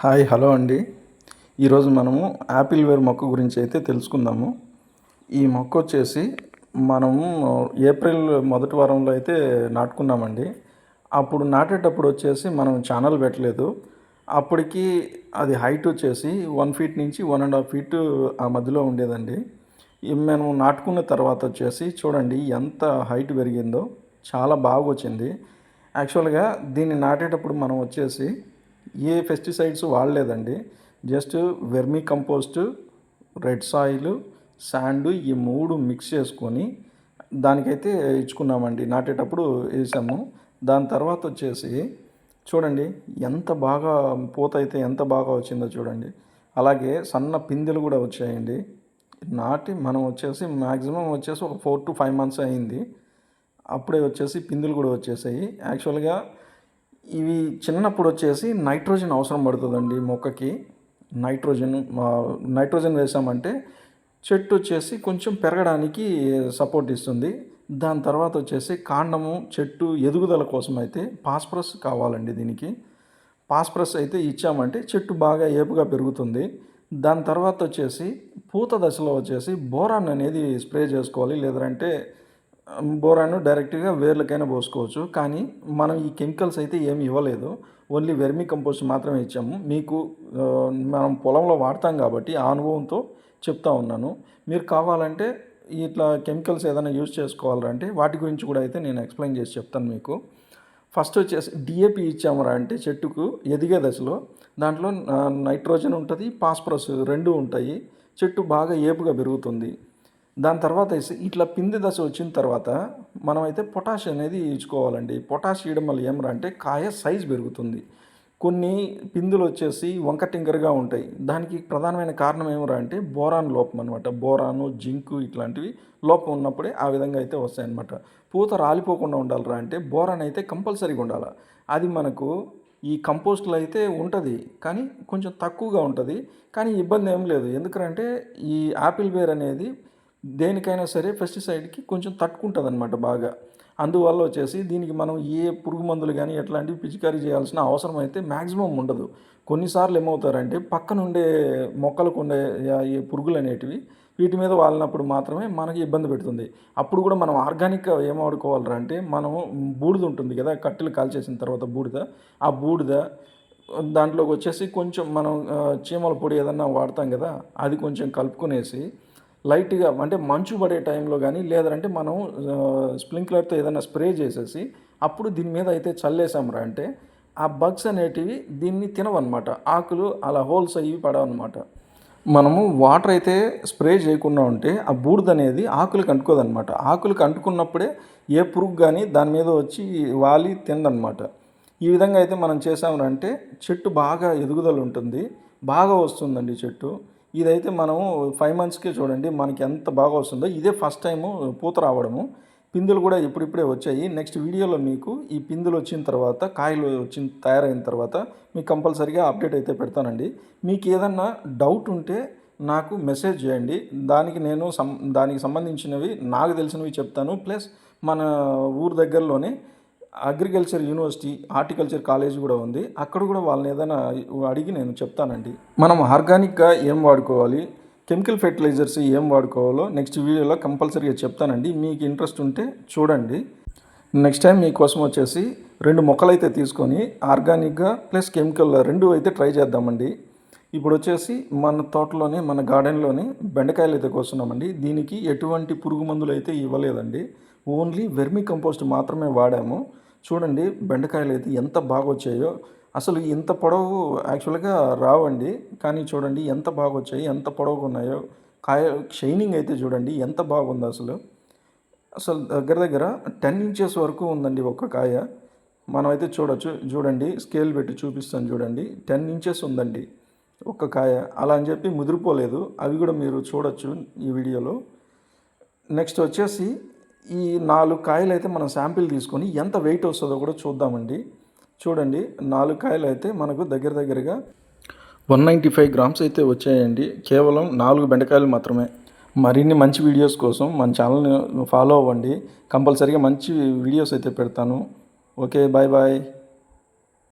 Hi hello అండి. ఈరోజు మనము యాపిల్ వేర్ మొక్క గురించి అయితే తెలుసుకుందాము. ఈ మొక్క వచ్చేసి మనము ఏప్రిల్ మొదటి వారంలో అయితే నాటుకున్నామండి. అప్పుడు నాటేటప్పుడు వచ్చేసి మనం ఛానల్ పెట్టలేదు. అప్పటికి అది హైట్ వచ్చేసి వన్ ఫీట్ నుంచి వన్ అండ్ హాఫ్ ఫీట్ ఆ మధ్యలో ఉండేదండి. మేము నాటుకున్న తర్వాత వచ్చేసి చూడండి ఎంత హైట్ పెరిగిందో చాలా బాగా వచ్చింది. యాక్చువల్గా దీన్ని నాటేటప్పుడు మనం వచ్చేసి ఏ pesticides వాడలేదండి. Just vermicompost red soil sand ఈ మూడు మిక్స్ చేసుకొని దానికైతే ఇచ్చుకున్నామండి. నాటేటప్పుడు వేసాము. దాని తర్వాత వచ్చేసి చూడండి ఎంత బాగా పూత అయితే ఎంత బాగా వచ్చిందో చూడండి. అలాగే సన్న పిందెలు కూడా వచ్చాయండి. నాటి మనం వచ్చేసి మ్యాక్సిమం వచ్చేసి ఒక ఫోర్ టు ఫైవ్ మంత్స్ అయింది. అప్పుడే వచ్చేసి పిందులు కూడా వచ్చేసాయి. యాక్చువల్గా ఇవి చిన్నప్పుడు వచ్చేసి నైట్రోజన్ అవసరం పడుతుందండి మొక్కకి. నైట్రోజన్ నైట్రోజన్ వేసామంటే చెట్టు వచ్చేసి కొంచెం పెరగడానికి సపోర్ట్ ఇస్తుంది. దాని తర్వాత వచ్చేసి కాండము చెట్టు ఎదుగుదల కోసం అయితే పాస్ప్రస్ కావాలండి దీనికి. పాస్ప్రస్ అయితే ఇచ్చామంటే చెట్టు బాగా ఏపుగా పెరుగుతుంది. దాని తర్వాత వచ్చేసి పూత దశలో వచ్చేసి బోరాన్ అనేది స్ప్రే చేసుకోవాలి. లేదంటే బోరాను డైరెక్ట్గా వేర్లకైనా పోసుకోవచ్చు. కానీ మనం ఈ కెమికల్స్ అయితే ఏమి ఇవ్వలేదు. ఓన్లీ వెర్మీ కంపోస్ట్ మాత్రమే ఇచ్చాము. మీకు మనం పొలంలో వాడతాం కాబట్టి ఆ అనుభవంతో చెప్తా ఉన్నాను. మీరు కావాలంటే ఇట్లా కెమికల్స్ ఏదైనా యూజ్ చేసుకోవాలంటే వాటి గురించి కూడా అయితే నేను ఎక్స్ప్లెయిన్ చేసి చెప్తాను మీకు. ఫస్ట్ వచ్చేసి డిఏపి ఇచ్చామరా అంటే చెట్టుకు ఎదిగే దశలో దాంట్లో నైట్రోజన్ ఉంటుంది పాస్పరస్ రెండు ఉంటాయి. చెట్టు బాగా ఏపుగా పెరుగుతుంది. దాని తర్వాత ఇట్లా పిండి దశ వచ్చిన తర్వాత మనమైతే పొటాష్ అనేది ఇచ్చుకోవాలండి. పొటాష్ ఇవ్వడం వల్ల ఏమరా అంటే కాయ సైజ్ పెరుగుతుంది. కొన్ని పిందులు వచ్చేసి వంకటింకరగా ఉంటాయి. దానికి ప్రధానమైన కారణం ఏమరా అంటే బోరాన్ లోపం అనమాట బోరాను జింకు ఇట్లాంటివి లోపం ఉన్నప్పుడే ఆ విధంగా అయితే వస్తాయన్నమాట. పూత రాలిపోకుండా ఉండాలరా అంటే బోరాన్ అయితే కంపల్సరీగా ఉండాలి. అది మనకు ఈ కంపోస్ట్లో అయితే ఉంటుంది కానీ కొంచెం తక్కువగా ఉంటుంది. కానీ ఇబ్బంది ఏం లేదు. ఎందుకంటే ఈ ఆపిల్ వేర్ అనేది దేనికైనా సరే పెస్టిసైడ్కి కొంచెం తట్టుకుంటుంది అనమాట బాగా. అందువల్ల వచ్చేసి దీనికి మనం ఏ పురుగు మందులు కానీ ఎట్లాంటివి పిచికారీ చేయాల్సిన అవసరం అయితే మ్యాక్సిమం ఉండదు. కొన్నిసార్లు ఏమవుతారంటే పక్కన ఉండే మొక్కలకు ఉండే ఈ పురుగులు అనేటివి వీటి మీద వాలినప్పుడు మాత్రమే మనకి ఇబ్బంది పెడుతుంది. అప్పుడు కూడా మనం ఆర్గానిక్గా ఏం వాడుకోవాలరా అంటే మనం బూడిద ఉంటుంది కదా కట్టెలు కాల్చేసిన తర్వాత బూడిద. ఆ బూడిద దాంట్లోకి వచ్చేసి కొంచెం మనం చీమల పొడి ఏదన్నా వాడతాం కదా అది కొంచెం కలుపుకునేసి లైట్గా అంటే మంచు పడే టైంలో కానీ లేదంటే మనం స్ప్రింక్లర్తో ఏదైనా స్ప్రే చేసేసి అప్పుడు దీని మీద అయితే చల్లేసాంరా అంటే ఆ బగ్స్ అనేటివి దీన్ని తినవన్నమాట. ఆకులు అలా హోల్స్ అయ్యి పడవన్నమాట. మనము వాటర్ అయితే స్ప్రే చేయకుండా ఉంటే ఆ బూడిద అనేది ఆకులకు అంటుకోదన్నమాట. ఆకులకు అంటుకున్నప్పుడే ఏ పురుగు కానీ దాని మీద వచ్చి వాలి తిందనమాట ఈ విధంగా అయితే మనం చేసామంటే చెట్టు బాగా ఎదుగుదల ఉంటుంది. బాగా వస్తుందండి చెట్టు. ఇదైతే మనము ఫైవ్ మంత్స్కే చూడండి మనకి ఎంత బాగా వస్తుందో. ఇదే ఫస్ట్ టైము పూత రావడము. పిందులు కూడా ఇప్పుడిప్పుడే వచ్చాయి. నెక్స్ట్ వీడియోలో మీకు ఈ పిందులు వచ్చిన తర్వాత కాయలు వచ్చిన తయారైన తర్వాత మీకు కంపల్సరీగా అప్డేట్ అయితే పెడతానండి. మీకు ఏదన్నా డౌట్ ఉంటే నాకు మెసేజ్ చేయండి. దానికి నేను సం దానికి సంబంధించినవి నాకు తెలిసినవి చెప్తాను. ప్లస్ మన ఊరు దగ్గరలోనే అగ్రికల్చర్ యూనివర్సిటీ హార్టికల్చర్ కాలేజ్ కూడా ఉంది. అక్కడ కూడా వాళ్ళని ఏదైనా అడిగి నేను చెప్తానండి. మనం ఆర్గానిక్గా ఏం వాడుకోవాలి? కెమికల్ ఫెర్టిలైజర్స్ ఏం వాడుకోవాలో నెక్స్ట్ వీడియోలో కంపల్సరీగా చెప్తానండి. మీకు ఇంట్రెస్ట్ ఉంటే చూడండి. నెక్స్ట్ టైం మీకోసం వచ్చేసి రెండు మొక్కలు అయితే తీసుకొని ఆర్గానిక్గా ప్లస్ కెమికల్ రెండు అయితే ట్రై చేద్దామండి. ఇప్పుడు వచ్చేసి మన తోటలోనే మన గార్డెన్లోనే బెండకాయలు అయితే కోస్తున్నామండి. దీనికి ఎటువంటి పురుగు మందులు అయితే ఇవ్వలేదండి. ఓన్లీ వెర్మి కంపోస్ట్ మాత్రమే వాడాము. చూడండి బెండకాయలు అయితే ఎంత బాగా వచ్చాయో అసలు ఇంత పొడవు యాక్చువల్గా రావండి కానీ చూడండి ఎంత బాగా వచ్చాయి ఎంత పొడవుగా ఉన్నాయో కాయ షైనింగ్ అయితే చూడండి ఎంత బాగుంది అసలు. అసలు దగ్గర దగ్గర టెన్ ఇంచెస్ వరకు ఉందండి ఒక్క కాయ. మనమైతే చూడొచ్చు చూడండి స్కేల్ పెట్టి చూపిస్తాను చూడండి. టెన్ ఇంచెస్ ఉందండి ఒక్క కాయ. అలా అని చెప్పి ముదిరిపోలేదు. అవి కూడా మీరు చూడొచ్చు ఈ వీడియోలో. నెక్స్ట్ వచ్చేసి ఈ నాలుగు కాయలు అయితే మనం శాంపిల్ తీసుకొని ఎంత వెయిట్ వస్తుందో కూడా చూద్దామండి. చూడండి నాలుగు కాయలు అయితే మనకు దగ్గర దగ్గరగా వన్ నైంటీ ఫైవ్ గ్రామ్స్ అయితే వచ్చాయండి. కేవలం నాలుగు బెండకాయలు మాత్రమే. మరిన్ని మంచి వీడియోస్ కోసం మన ఛానల్ని ఫాలో అవ్వండి. కంపల్సరీగా మంచి వీడియోస్ అయితే పెడతాను. Okay bye bye